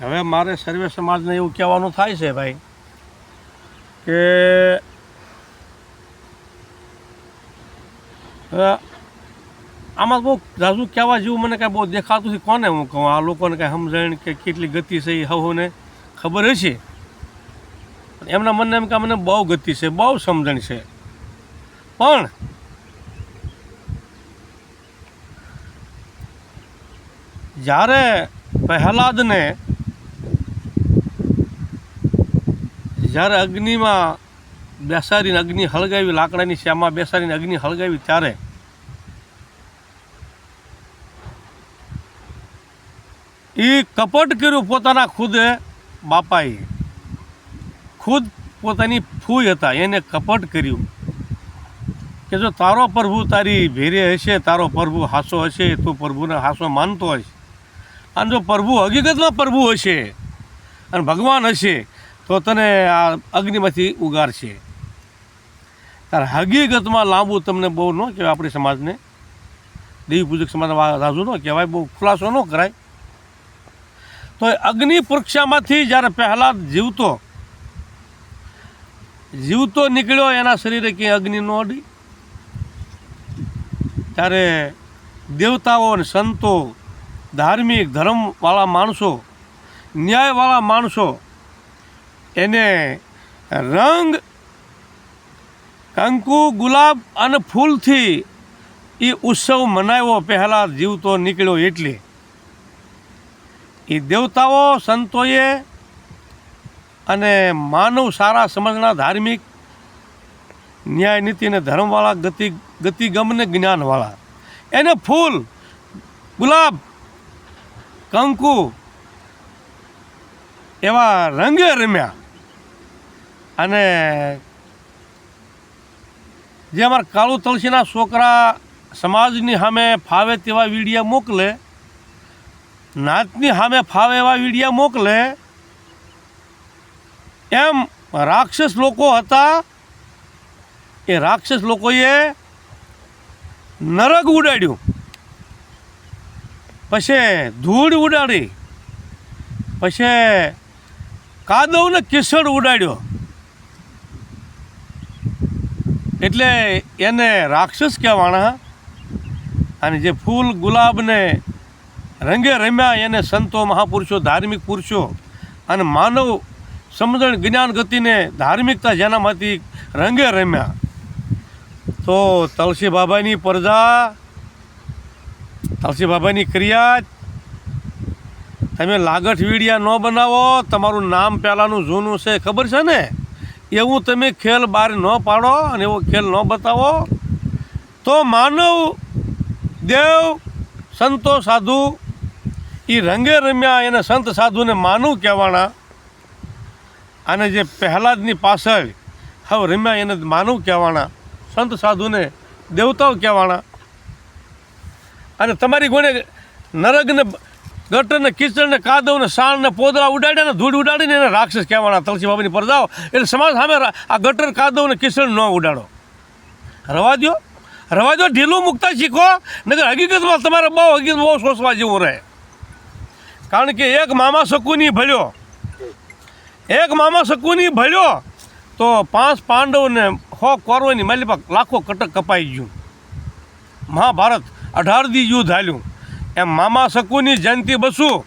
હવે મારે સર્વે સમાજને એવું કહેવાનું થાય છે ભાઈ કે આમાં બહુ રાજુ કહેવા જેવું મને કાંઈ બહુ દેખાતું નથી કોને હું કહું? આ લોકોને કાંઈ સમજણ કે કેટલી ગતિ છે એ હવને ખબર હશે? એમના મનને એમ કે મને બહુ ગતિ છે, બહુ સમજણ છે. પણ જ્યારે પ્રહલાદને જ્યારે અગ્નિમાં બેસાડીને અગ્નિ હળગાવી, લાકડાની શ્યામાં બેસાડીને અગ્નિ હળગાવી ત્યારે એ કપટ કર્યું પોતાના ખુદે બાપાએ. ખુદ પોતાની ફૂઈ હતા, એને કપટ કર્યું. કે જો તારો પ્રભુ તારી ભેરે હશે, તારો પ્રભુ હાસો હશે, તું પ્રભુને હાસો માનતો હશે. અને જો પ્રભુ હકીકતમાં પ્રભુ હશે, અને ભગવાન હશે તો તને આ અગ્નિમાંથી ઉગારશે. ત્યારે હકીકતમાં લાંબુ તમને બહુ ન કહેવાય આપણી સમાજને. દેવી પૂજક સમાજમાં રાજુ ન કહેવાય, બહુ ખુલાસો ન કરાય. તો એ અગ્નિ પરીક્ષામાંથી જ્યારે પહેલાં જીવતો જીવતો નીકળ્યો એના શરીરે ક્યાંય અગ્નિ ન અડી. ત્યારે દેવતાઓ અને સંતો, ધાર્મિક ધર્મવાળા માણસો, ન્યાયવાળા માણસો એને રંગ, કંકુ, ગુલાબ અને ફૂલથી એ ઉત્સવ મનાવ્યો. પહેલાં જીવતો નીકળ્યો એટલે. એ દેવતાઓ, સંતોએ અને માનવ સારા સમજના ધાર્મિક ન્યાય નીતિ અને ધર્મવાળા ગતિ ગતિગમને જ્ઞાનવાળા. એને ફૂલ, ગુલાબ, કંકુ એવા રંગે રમ્યા. અને જે અમારા કાળુ તુલસીના છોકરા સમાજની સામે ફાવે તેવા વીડિયા મોકલે, નાતની સામે ફાવે એવા વિડીયા મોકલે, એમ રાક્ષસ લોકો હતા, એ રાક્ષસ લોકોએ નરક ઉડાડ્યું. પછી ધૂળ ઉડાડી, પછી કાદવને કિસડ ઉડાડ્યો. એટલે એને રાક્ષસ કહેવાના. અને જે ફૂલ ગુલાબને રંગે રમ્યા એને સંતો, મહાપુરુષો, ધાર્મિક પુરુષો અને માનવ સમજણ, જ્ઞાન ગતિને ધાર્મિકતા જેનામાંથી રંગે રમ્યા. તો તલસી બાબાની પ્રજા, તલસી બાબાની ક્રિયા તમે લાગઠ વીડિયા ન બનાવો, તમારું નામ પહેલાંનું જૂનું છે, ખબર છે ને? એવું તમે ખેલ બહાર ન પાડો અને એવો ખેલ ન બતાવો, તો માનવ, દેવ, સંતો, સાધુ એ રંગે રમ્યા એને સંત સાધુને માનવ કહેવાના. અને જે પહેલાદની પાછળ હવે રમ્યા એને માનવ કહેવાના, સંત સાધુને દેવતાઓ કહેવાના. અને તમારી ગોળે ગટરને, કિચડને, કાદવને સાણને પોદળા ઉડાડ્યા ને ધૂળ ઉડાડીને એને રાક્ષસ કહેવાના તુલસી બાબાની પરદાઓ એટલે સમાજ સામે આ ગટર, કાદવને કિચડ ન ઉડાડો. રવા દો રવા દો ઢીલું મૂકતા શીખો. નહીં હકીકતમાં તમારે બહુ હકીકત બહુ સોચવા જેવું રહે. કારણ કે એક મામા શકુની ભળ્યો એક મામા શકુની ભળ્યો તો પાંચ પાંડવને હો કોરવાની માલિપા લાખો કટક કપાઈ ગયું. મહાભારત અઢાર દી યુદ્ધ હાલ્યું. એમ મામા શકુની જયંતિ બસુ.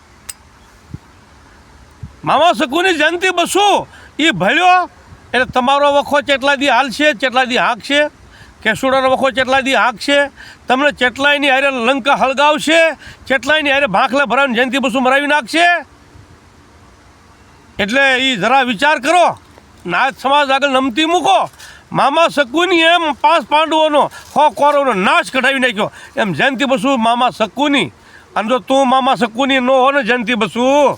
મામા શકુની જયંતિ બસુ. એ ભળ્યો, એટલે તમારો વખો ચેટલા દી હાલશે, ચેટલા દી હાંકશે? કેસુડાનો વખો ચેટલા દી હાંકશે? તમને ચેટલાયની હારે લંકા હળગાવશે? ચેટલાયની હારે ભાખલા ભરાવીને જયંતિ બસુ મરાવી નાખશે? એટલે એ જરા વિચાર કરો. નાથ સમાજ આગળ નમતી મૂકો. મામા શકુની એમ પાંચ પાંડવોનો હો કોરોનો નાશ કઢાવી નાખ્યો. એમ જયંતિ બસુ મામા શકુની. અને જો તું મામા શકુની ન હો ને જયંતિ બસુ,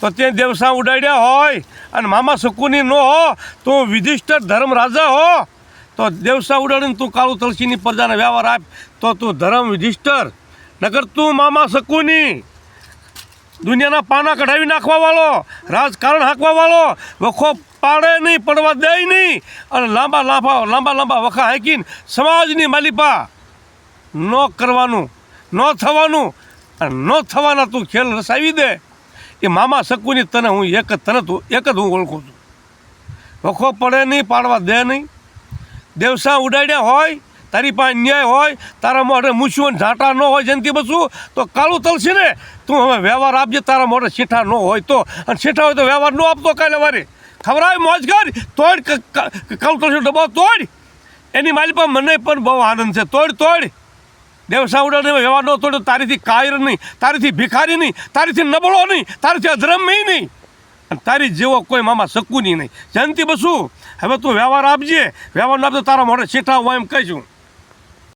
તો તે દેવસા ઉડાડ્યા હોય. અને મામા શકુની ન હો, તું વિધિષ્ઠર ધર્મ રાજા હો. તો દેવસા ઉડાડીને તું કાળુ તલસીની પ્રજાને વ્યવહાર આપ. તો તું ધર્મ વિધિષ્ઠર. નગર તું મામા શકુની દુનિયાના પાના કઢાવી નાખવા વાળો, રાજકારણ હાંકવા વાળો, વખો પાડે નહીં, પડવા દે નહીં. અને લાંબા લાંબા લાંબા લાંબા વખા હાંકીને સમાજની માલિપા ન કરવાનું, ન થવાનું અને ન થવાના તું ખેલ રસાવી દે. એ મામા શકુની તને હું એક જ, તને તું એક જ હું ઓળખું છું. વખો પડે નહીં, પાડવા દે નહીં. દેવસા ઉડાડ્યા હોય, તારી પાસે ન્યાય હોય, તારા મોઢે મૂછું અને ઝાંટા ન હોય જયંતિ બસું તો કાળું તલશે ને તું હવે વ્યવહાર આપજે, તારા મોઢે શીઠા ન હોય તો. અને શીઠા હોય તો વ્યવહાર ન આપતો કાલે વારે. ખવડાય મોજ કર. તોડ કલકલશો ડબ્બો તોડ. એની માલી પણ મને પણ બહુ આનંદ છે. તોડ તોડ. દેવસા ઉડાડે વ્યવહાર ન તોડ્યો તારીથી કાયર નહીં, તારીથી ભિખારી નહીં, તારીથી નબળો નહીં, તારીથી અધર્મી નહીં. અને તારી જેવો કોઈ મામા શકું નહીં. જયંતિ બસું. હવે તું વ્યવહાર આપજે. વ્યવહાર ન આપતો તારા મોઢે છેઠા હું એમ કહીશું